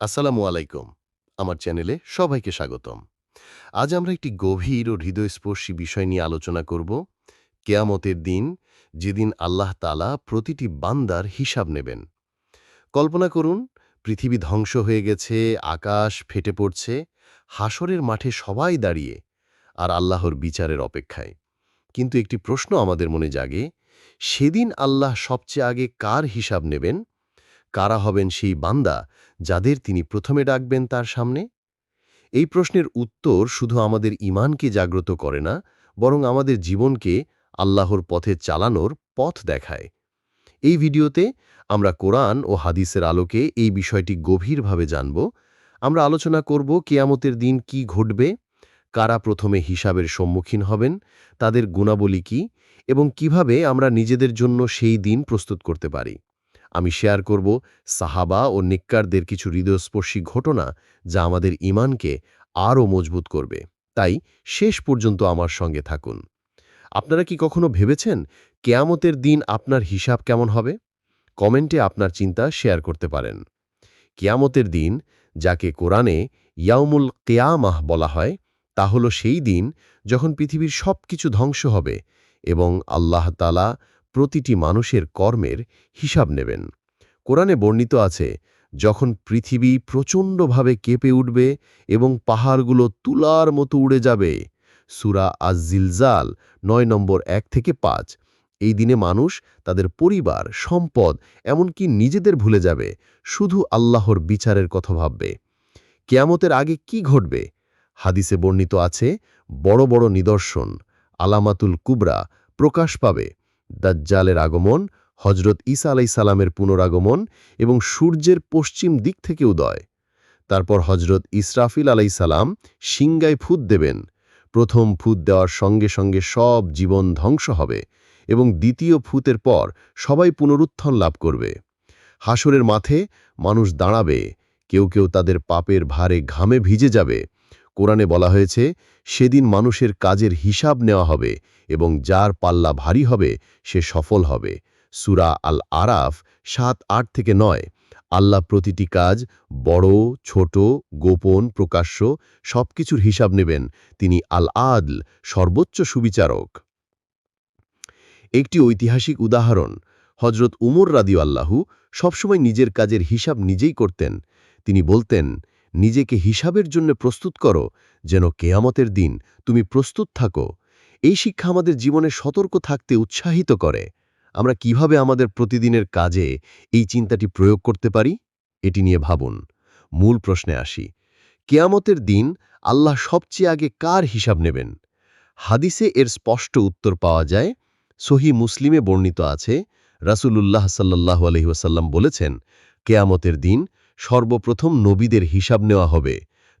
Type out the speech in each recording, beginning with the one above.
আসসালামু আলাইকুম। আমার চ্যানেলে সবাইকে স্বাগতম। আজ আমরা একটি গভীর ও হৃদয়স্পর্শী বিষয় নিয়ে আলোচনা করব, কেয়ামতের দিন যেদিন আল্লাহ তালা প্রতিটি বান্দার হিসাব নেবেন। কল্পনা করুন, পৃথিবী ধ্বংস হয়ে গেছে, আকাশ ফেটে পড়ছে হাসরের মাঠে সবাই দাঁড়িয়ে আর আল্লাহর বিচারের অপেক্ষায়। কিন্তু একটি প্রশ্ন আমাদের মনে জাগে, সেদিন আল্লাহ সবচেয়ে আগে কার হিসাব নেবেন? কারা হবেন সেই বান্দা যাদের তিনি প্রথমে ডাকবেন তার সামনে? এই প্রশ্নের উত্তর শুধু আমাদের ইমানকে জাগ্রত করে না, বরং আমাদের জীবনকে আল্লাহর পথে চালানোর পথ দেখায়। এই ভিডিওতে আমরা কোরআন ও হাদিসের আলোকে এই বিষয়টি গভীরভাবে জানব। আমরা আলোচনা করব কেয়ামতের দিন কি ঘটবে, কারা প্রথমে হিসাবের সম্মুখীন হবেন, তাদের গুণাবলী কি, এবং কীভাবে আমরা নিজেদের জন্য সেই দিন প্রস্তুত করতে পারি। আমি শেয়ার করব সাহাবা ও নিক্কারদের কিছু হৃদয়স্পর্শী ঘটনা যা আমাদের ইমানকে আরও মজবুত করবে। তাই শেষ পর্যন্ত আমার সঙ্গে থাকুন। আপনারা কি কখনো ভেবেছেন কেয়ামতের দিন আপনার হিসাব কেমন হবে? কমেন্টে আপনার চিন্তা শেয়ার করতে পারেন। কেয়ামতের দিন, যাকে কোরআনে ইয়াউমুল কেয়ামাহ বলা হয়, তা হল সেই দিন যখন পৃথিবীর সব কিছু ধ্বংস হবে এবং আল্লাহ তালা প্রতিটি মানুষের কর্মের হিসাব নেবেন। কোরআনে বর্ণিত আছে, যখন পৃথিবী প্রচণ্ডভাবে কেঁপে উঠবে এবং পাহাড়গুলো তুলার মতো উড়ে যাবে, সুরা আজ-জিলজাল নয় নম্বর এক থেকে পাঁচ, এই দিনে মানুষ তাদের পরিবার, সম্পদ, এমনকি নিজেদের ভুলে যাবে, শুধু আল্লাহর বিচারের কথা ভাববে। কেয়ামতের আগে কি ঘটবে? হাদিসে বর্ণিত আছে, বড় বড় নিদর্শন, আলামাতুল কুবরা প্রকাশ পাবে। দাজ্জালের আগমন হজরত ঈসা আলাই সালামের পুনরাগমন এবং সূর্যের পশ্চিম দিক থেকে উদয় তারপর হজরত ইসরাফিল আলাই সালাম সিংগায় ফুদ দেবেন। প্রথম ফুদ দেওয়ার সঙ্গে সঙ্গে সব জীবন ধ্বংস হবে এবং দ্বিতীয় ফুতের পর সবাই পুনরুত্থান লাভ করবে। হাসরের মাথে মানুষ দাঁড়াবে, কেউ কেউ তাদের পাপের ভারে ঘামে ভিজে যাবে কোরআনে বলা হয়েছে, সেদিন মানুষের কাজের হিসাব নেওয়া হবে এবং যার পাল্লা ভারী হবে, সে সফল হবে। সুরা আল আরাফ সাত, আট থেকে নয়। আল্লাহ প্রতিটি কাজ বড়, ছোট, গোপন, প্রকাশ্য সবকিছুর হিসাব নেবেন। তিনি আল আদল সর্বোচ্চ সুবিচারক। একটি ঐতিহাসিক উদাহরণ হজরত উমর রাদিও আল্লাহু সবসময় নিজের কাজের হিসাব নিজেই করতেন। তিনি বলতেন নিজেকে হিসাবের জন্য প্রস্তুত করো, যেন কেয়ামতের দিন তুমি প্রস্তুত থাকো। এই শিক্ষা আমাদের জীবনে সতর্ক থাকতে উৎসাহিত করে। আমরা কীভাবে আমাদের প্রতিদিনের কাজে এই চিন্তাটি প্রয়োগ করতে পারি? এটি নিয়ে ভাবুন। মূল প্রশ্নে আসি। কেয়ামতের দিন আল্লাহ সবচেয়ে আগে কার হিসাব নেবেন? হাদিসে এর স্পষ্ট উত্তর পাওয়া যায়। সহি মুসলিমে বর্ণিত আছে, রাসূলুল্লাহ সাল্লাহ আলহিহাসাল্লাম বলেছেন, কেয়ামতের দিন সর্বপ্রথম নবীদের হিসাব নেওয়া হবে,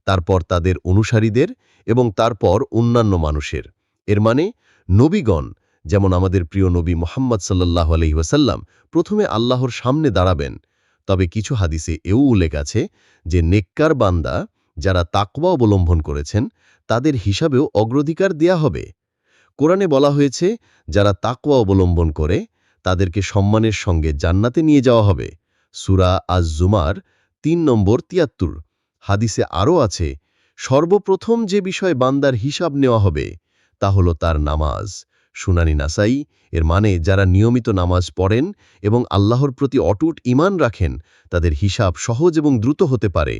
তারপর তাদের অনুসারীদের এবং তারপর অন্যান্য মানুষের। এর মানে নবীগণ, যেমন আমাদের প্রিয় নবী মোহাম্মদ সাল্লাহ আলহিহাসাল্লাম প্রথমে আল্লাহর সামনে দাঁড়াবেন। তবে কিছু হাদিসে এও উল্লেখ আছে যে, নেককার বান্দা যারা তাকওয়া অবলম্বন করেছেন, তাদের হিসাবেও অগ্রাধিকার দেয়া হবে। কোরআনে বলা হয়েছে, যারা তাকওয়া অবলম্বন করে, তাদেরকে সম্মানের সঙ্গে জান্নাতে নিয়ে যাওয়া হবে। সুরা আজ জুমার তিন নম্বর তিয়াত্তর। হাদিসে আরও আছে, সর্বপ্রথম যে বিষয় বান্দার হিসাব নেওয়া হবে, তা হল তার নামাজ। শুনানি নাসাই এর মানে যারা নিয়মিত নামাজ পড়েন এবং আল্লাহর প্রতি অটুট ইমান রাখেন, তাদের হিসাব সহজ এবং দ্রুত হতে পারে।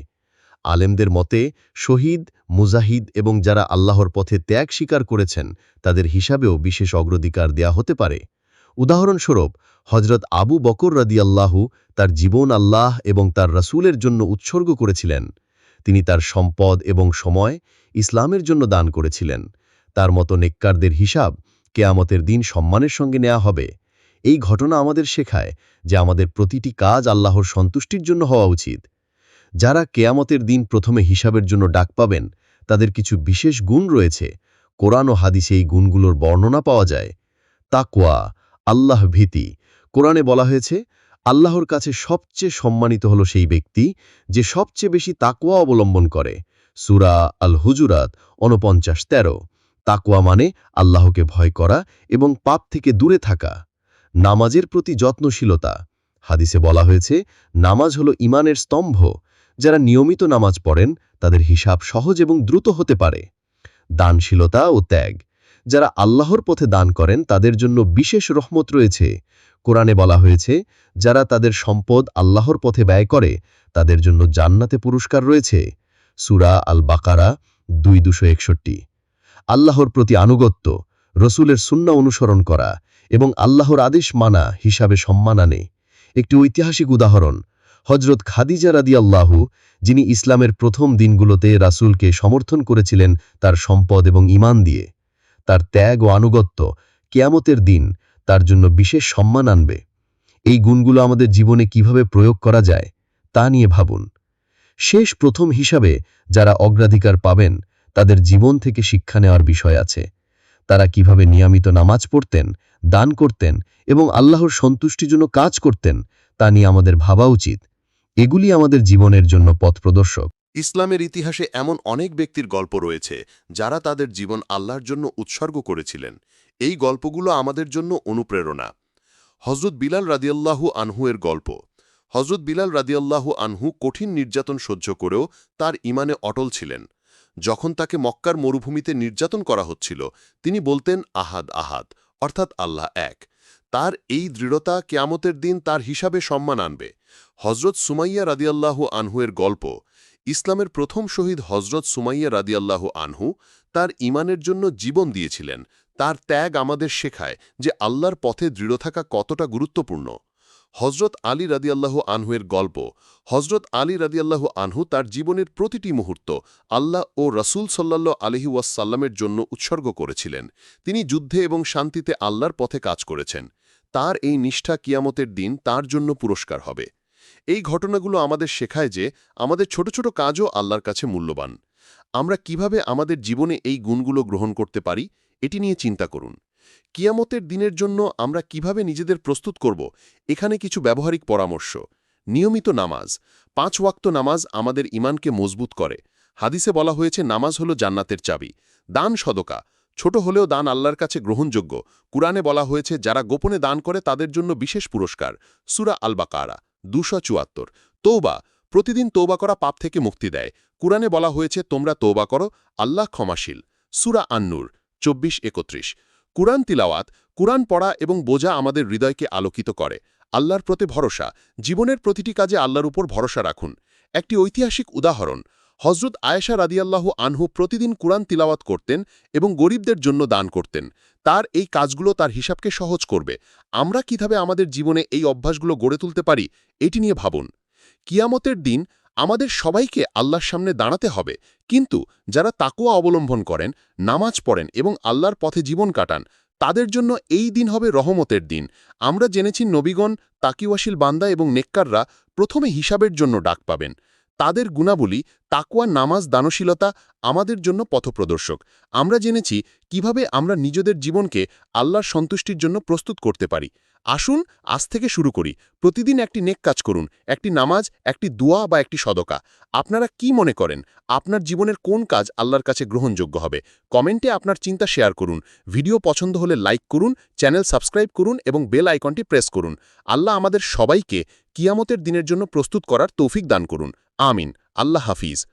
আলেমদের মতে, শহীদ, মুজাহিদ এবং যারা আল্লাহর পথে ত্যাগ স্বীকার করেছেন, তাদের হিসাবেও বিশেষ অগ্রাধিকার দেয়া হতে পারে। উদাহরণস্বরূপ হজরত আবু বকর আল্লাহু তার জীবন আল্লাহ এবং তার রাসূলের জন্য উৎসর্গ করেছিলেন। তিনি তার সম্পদ এবং সময় ইসলামের জন্য দান করেছিলেন। তার মতো নেককারদের হিসাব কেয়ামতের দিন সম্মানের সঙ্গে নেওয়া হবে। এই ঘটনা আমাদের শেখায় যে আমাদের প্রতিটি কাজ আল্লাহর সন্তুষ্টির জন্য হওয়া উচিত। যারা কেয়ামতের দিন প্রথমে হিসাবের জন্য ডাক পাবেন, তাদের কিছু বিশেষ গুণ রয়েছে। কোরআন ও হাদিসে এই গুণগুলোর বর্ণনা পাওয়া যায়। তাকওয়া আল্লাহ ভীতি। কোরআনে বলা হয়েছে, আল্লাহর কাছে সবচেয়ে সম্মানিত হল সেই ব্যক্তি যে সবচেয়ে বেশি তাকওয়া অবলম্বন করে। সুরা আল হুজুরাত অনপঞ্চাশ তেরো। তাকওয়া মানে আল্লাহকে ভয় করা এবং পাপ থেকে দূরে থাকা। নামাজের প্রতি যত্নশীলতা। হাদিসে বলা হয়েছে, নামাজ হল ইমানের স্তম্ভ। যারা নিয়মিত নামাজ পড়েন, তাদের হিসাব সহজ এবং দ্রুত হতে পারে। দানশীলতা ও ত্যাগ। যারা আল্লাহর পথে দান করেন, তাদের জন্য বিশেষ রহমত রয়েছে। কোরআনে বলা হয়েছে, যারা তাদের সম্পদ আল্লাহর পথে ব্যয় করে, তাদের জন্য জান্নাতে পুরস্কার রয়েছে। সুরা আল বাকারা দুই দুশো একষট্টি। আল্লাহর প্রতি আনুগত্য, রসুলের সুন্না অনুসরণ করা এবং আল্লাহর আদেশ মানা হিসাবে সম্মান আনে। একটি ঐতিহাসিক উদাহরণ হজরত খাদিজা রাদি আল্লাহু যিনি ইসলামের প্রথম দিনগুলোতে রাসূলকে সমর্থন করেছিলেন তার সম্পদ এবং ইমান দিয়ে। তার ত্যাগ ও আনুগত্য কেয়ামতের দিন তার জন্য বিশেষ সম্মান আনবে। এই গুণগুলো আমাদের জীবনে কীভাবে প্রয়োগ করা যায়, তা নিয়ে ভাবুন। শেষ প্রথম হিসাবে যারা অগ্রাধিকার পাবেন, তাদের জীবন থেকে শিক্ষা নেওয়ার বিষয় আছে। তারা কীভাবে নিয়মিত নামাজ পড়তেন, দান করতেন এবং আল্লাহর সন্তুষ্টির জন্য কাজ করতেন, তা নিয়ে আমাদের ভাবা উচিত। এগুলি আমাদের জীবনের জন্য পথ প্রদর্শক। ইসলামের ইতিহাসে এমন অনেক ব্যক্তির গল্প রয়েছে, যারা তাদের জীবন আল্লাহর জন্য উৎসর্গ করেছিলেন। এই গল্পগুলো আমাদের জন্য অনুপ্রেরণা। হজরত বিলাল রাদিয়াল্লাহু আনহু এর গল্প। হজরত বিলাল রাদিয়াল্লাহু আনহু কঠিন নির্যাতন সহ্য করেও তার ইমানে অটল ছিলেন। যখন তাকে মক্কার মরুভূমিতে নির্যাতন করা হচ্ছিল, তিনি বলতেন, আহাদ আহাদ। অর্থাৎ আল্লাহ এক। তার এই দৃঢ়তা কেয়ামতের দিন তার হিসাবে সম্মান আনবে। হজরত সুমাইয়া রাদিয়াল্লাহু আনহুয়ের গল্প ইসলামের প্রথম শহীদ হজরত সুমাইয়া রাদিয়াল্লাহ আনহু তার ইমানের জন্য জীবন দিয়েছিলেন। তার ত্যাগ আমাদের শেখায় যে আল্লাহর পথে দৃঢ় থাকা কতটা গুরুত্বপূর্ণ। হজরত আলী রাদিয়াল্লাহু আনহুয়ের গল্প হজরত আলী রাদিয়াল্লাহু আনহু তার জীবনের প্রতিটি মুহূর্ত আল্লাহ ও রসুল সাল্লাল্লাহ আলহি ওয়াসাল্লামের জন্য উৎসর্গ করেছিলেন। তিনি যুদ্ধে এবং শান্তিতে আল্লাহর পথে কাজ করেছেন। তার এই নিষ্ঠা কিয়ামতের দিন তার জন্য পুরস্কার হবে। এই ঘটনাগুলো আমাদের শেখায় যে আমাদের ছোট ছোট কাজও আল্লাহর কাছে মূল্যবান। আমরা কীভাবে আমাদের জীবনে এই গুণগুলো গ্রহণ করতে পারি, এটি নিয়ে চিন্তা করুন। কিয়ামতের দিনের জন্য আমরা কীভাবে নিজেদের প্রস্তুত করব, এখানে কিছু ব্যবহারিক পরামর্শ। নিয়মিত নামাজ। পাঁচ ওয়াক্ত নামাজ আমাদের ইমানকে মজবুত করে। হাদিসে বলা হয়েছে, নামাজ হলো জান্নাতের চাবি। দান সদকা। ছোট হলেও দান আল্লাহর কাছে গ্রহণযোগ্য। কুরআনে বলা হয়েছে, যারা গোপনে দান করে তাদের জন্য বিশেষ পুরস্কার। সুরা আল বাকারা দুশো চুয়াত্তর। তৌবা প্রতিদিন তৌবা করা পাপ থেকে মুক্তি দেয়। কুরআনে বলা হয়েছে, তোমরা তৌবা করো, আল্লাহ ক্ষমাশীল। সুরা আন্নুর, চব্বিশ একত্রিশ। কুরআন তিলাওয়াত, কুরআন পড়া এবং বোঝা আমাদের হৃদয়কে আলোকিত করে। আল্লাহর প্রতি ভরসা। জীবনের প্রতিটি কাজে আল্লাহর উপর ভরসা রাখুন। একটি ঐতিহাসিক উদাহরণ হজরত আয়েশা রাদিয়াল্লাহু আনহু প্রতিদিন কুরআন তিলাওয়াত করতেন এবং গরিবদের জন্য দান করতেন। তার এই কাজগুলো তার হিসাবকে সহজ করবে। আমরা কীভাবে আমাদের জীবনে এই অভ্যাসগুলো গড়ে তুলতে পারি, এটি নিয়ে ভাবুন। কিয়ামতের দিন আমাদের সবাইকে আল্লাহর সামনে দাঁড়াতে হবে, কিন্তু যারা তাকুয়া অবলম্বন করেন, নামাজ পড়েন এবং আল্লাহর পথে জীবন কাটান, তাদের জন্য এই দিন হবে রহমতের দিন। আমরা জেনেছি নবীগণ, তাকিওয়াশীল বান্দা এবং নেককাররা প্রথমে হিসাবের জন্য ডাক পাবেন। তাদের গুণাবলী তাকুয়া নামাজ, দানশীলতা আমাদের জন্য পথপ্রদর্শক। আমরা জেনেছি কীভাবে আমরা নিজেদের জীবনকে আল্লাহর সন্তুষ্টির জন্য প্রস্তুত করতে পারি। আসুন, আজ থেকে শুরু করি। প্রতিদিন একটি নেক কাজ করুন, একটি নামাজ, একটি দোয়া বা একটি সদকা। আপনারা কি মনে করেন, আপনার জীবনের কোন কাজ আল্লাহর কাছে গ্রহণযোগ্য হবে? কমেন্টে আপনার চিন্তা শেয়ার করুন। ভিডিও পছন্দ হলে লাইক করুন, চ্যানেল সাবস্ক্রাইব করুন এবং বেল আইকনটি প্রেস করুন। আল্লাহ আমাদের সবাইকে কিয়ামতের দিনের জন্য প্রস্তুত করার তৌফিক দান করুন। আমিন। আল্লাহ হাফিজ।